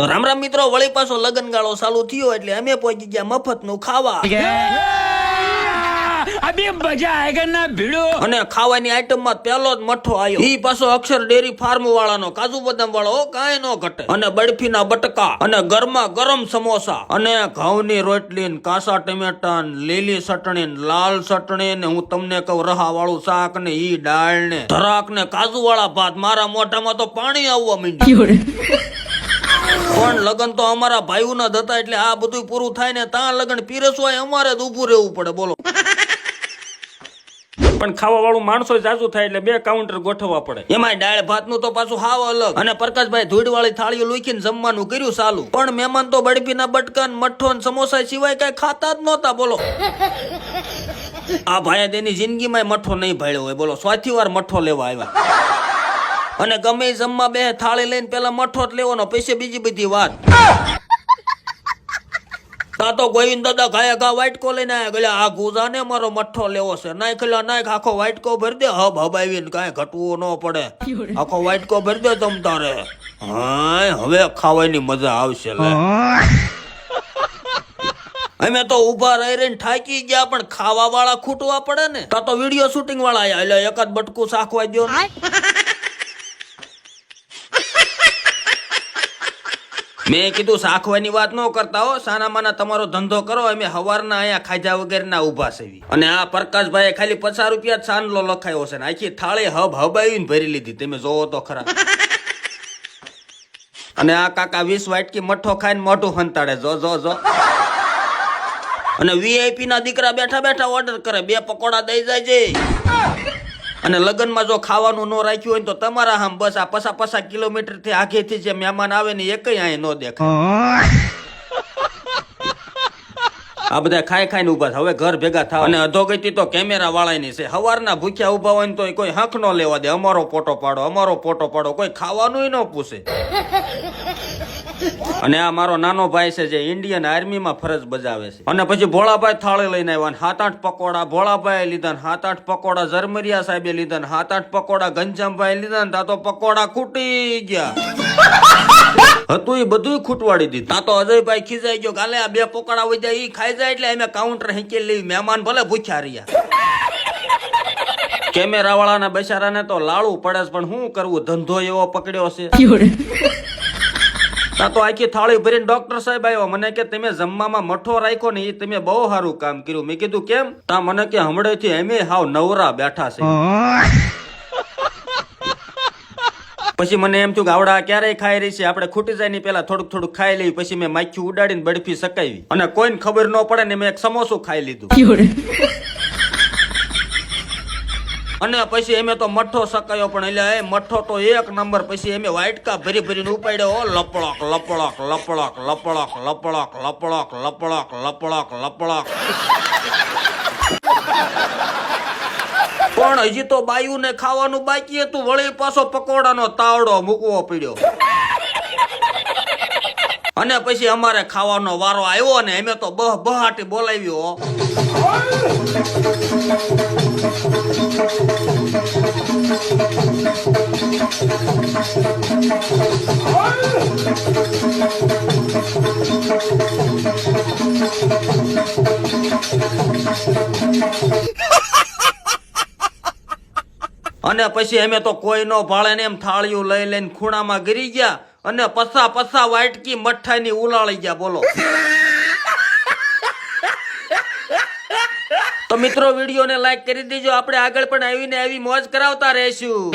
તો રામ રામ મિત્રો વળી પાછો લગનગાળો ચાલુ થયો એટલે અમે પહોંચી ગયા મફતનું ખાવા. અને ખાવાની આઈટમમાં પેલો જ મઠો આવ્યો ઈ પાછો અક્ષર ડેરી ફાર્મ વાળાનો કાજુ બદામ વાળો કાંઈ નો ઘટે. અને બરફી ના બટકા અને ગરમા ગરમ સમોસા અને ઘઉંની રોટલી ને કાસા ટમેટા ને લીલી ચટણી ને લાલ ચટણી ને હું તમને કહું રહા વાળું શાક ને ઈ દાળ ને ધરાક ને કાજુ વાળા ભાત. મારા મોઢામાં તો પાણી આવવા માંડ્યું. પણ લગ્ન તો અમારા ભાઈઓના જ હતા એટલે આ બધું પૂરું થાય ને ત્યાં લગ્ન પીરસવાય અમારે જ ઊભું રહેવું પડે બોલો. પણ ખાવા વાળું માણસો જાજુ થાય એટલે બે કાઉન્ટર ગોઠવવા પડે. એમાં દાળ ભાતનું તો પાછું હાવ અલગ. અને પ્રકાશભાઈ ધૂળ વાળી થાળીઓ લૂકીને જમવાનું કર્યું સાલું પણ મહેમાન તો બટકા ને મઠ્ઠો સમોસા સિવાય કઈ ખાતા જ નહોતા બોલો. આ ભાઈ તેની જિંદગીમાં મઠ્ઠો નહીં ભાળ્યો હોય બોલો. સ્વાથી વાર મઠ્ઠો લેવા આવ્યા. અને ગમે જમવા બે થાળી લઈને પેલા મઠો જ લેવાનો પૈસે બીજી બધી વાત. તા તો ગોવિંદ દાદા ગાય ગા વાઇટકો લઈને આવ્યા ગલ્યા આ ગુજાને મારો મઠ્ઠો લેવો છે. નાખ લા, નાખ, આખો વાઇટકો ભરી દે. હબ હબ આવીને કાંઈ ઘટવું ન પડે. આખો વાઇટકો ભરી દે તમ તારે. હા હવે ખાવાની મજા આવશે લે. અમે તો ઊભા રહી રહીને થાકી ગયા, પણ ખાવા વાળા ખૂટવા પડે ને. તા વીડિયો શૂટિંગ વાળા આયા. એટલે એકાદ બટકું શાખવા દ્યો ને. મેં કીધું શાખવાની વાત ન કરતા હો. સાના માના તમારો ધંધો કરો. અમે હવારના અહીંયા ખાજા વગેરેના ઊભા સેવી અને આ પ્રકાશભાઈએ ખાલી પચાસ રૂપિયા જ લખાયો છે ને. આખી થાળી હબ હબાવીને ભરી લીધી. તમે જોવો તો ખરા. અને આ કાકા વીસ વાટકી મઠ્ઠો ખાઈને મોઢું હંતાડે. જો જો જો. અને વીઆઈપી ના દીકરા બેઠા બેઠા ઓર્ડર કરે. બે પકોડા દઈ જાય છે અને લગ્નમાં જો ખાવાનું ન રાખ્યું હોય તો તમારા આમ બસ આ પસા પસા કિલોમીટરથી આગેથી જે મહેમાન આવે ને એકય અહીં ન દેખાય. આ બધા ખાઈ ખાઈને ઊભા થાય. હવે ઘર ભેગા થાવ અને અધોગતિ તો કેમેરા વાળાની છે. સવારના ભૂખ્યા ઊભા હોય ને તો કોઈ હક ન લેવા દે. અમારો ફોટો પાડો અમારો ફોટો પાડો. કોઈ ખાવાનું ન પૂછે. અને આ મારો નાનો ભાઈ છે જે ઇન્ડિયન આર્મીમાં ફરજ બજાવે છે. અને પછી ભોળાભાઈ થાળી લઈને આવ્યા સાત આઠ પકોડા ભોળાભાઈ લીધા સાત આઠ પકોડા ઝરમરિયા સાહેબે લીધા સાત આઠ પકોડા ઘનશ્યામભાઈ લીધા ને તા પકોડા ખૂટી ગયા. હતું એ બધું ખૂટવાડી દીધું. તા તો અજયભાઈ ખીજાઈ ગયો કાલે આ બે પકોડા હોય જાય, ઈ ખાઈ જાય એટલે અમે કાઉન્ટર હેંચી લઈ મહેમાન ભલે ભૂખ્યા રહ્યા. કેમેરા વાળાના બેચારાને તો લાળું પડે પણ શું કરવું? ધંધો એવો પકડ્યો છે. તા તો આખી થાળી ભરીને ડોક્ટર સાહેબ આવ્યો. મને કે તમે જમવામાં મઠો રાખ્યો ને એ તમે બહુ સારું કામ કર્યું. મેં કીધું કેમ? તા મને કે હમણાંથી એમે હાવ નવરા બેઠા છે. પછી મને એમ થયું કે આવડા ક્યારેય ખાઈ રહી છે? આપણે ખૂટી જાય ની પેલા થોડુંક થોડુંક ખાઈ લઈ પછી મેં માખી ઉડાડીને બરફી સકાવી. અને કોઈને ખબર ન પડે ને મેં એક સમોસું ખાઈ લીધું. અને પછી એમે તો મઠ્ઠો સકાયો પણ એટલે એ મઠ્ઠો તો એક નંબર. પછી એમે વાઇટકા ભરી ભરીને ઉપાડ્યો. હો લપડક લપડક લપડક લપડક લપડક લપડક લપડક લપડક લપડક પણ હજી તો બાયુને ખાવાનું બાકી હતું. વળી પાછો પકોડાનો તાવડો મૂકવો પડ્યો. અને પછી અમારે ખાવાનો વારો આવ્યો ને અમે તો બહ બહાટી બોલાવ્યો અને પછી અમે તો કોઈ નો ભાળે ને એમ થાળીઓ લઈ લઈને ખૂણામાં ગરી ગયા. અને પસા પસા વાટકી મઠાની ઉલાળી ગયા, બોલો. તો મિત્રો, વિડીયોને લાઈક કરી દેજો. આપણે આગળ પણ આવીને આવી મોજ કરાવતા રહીશું.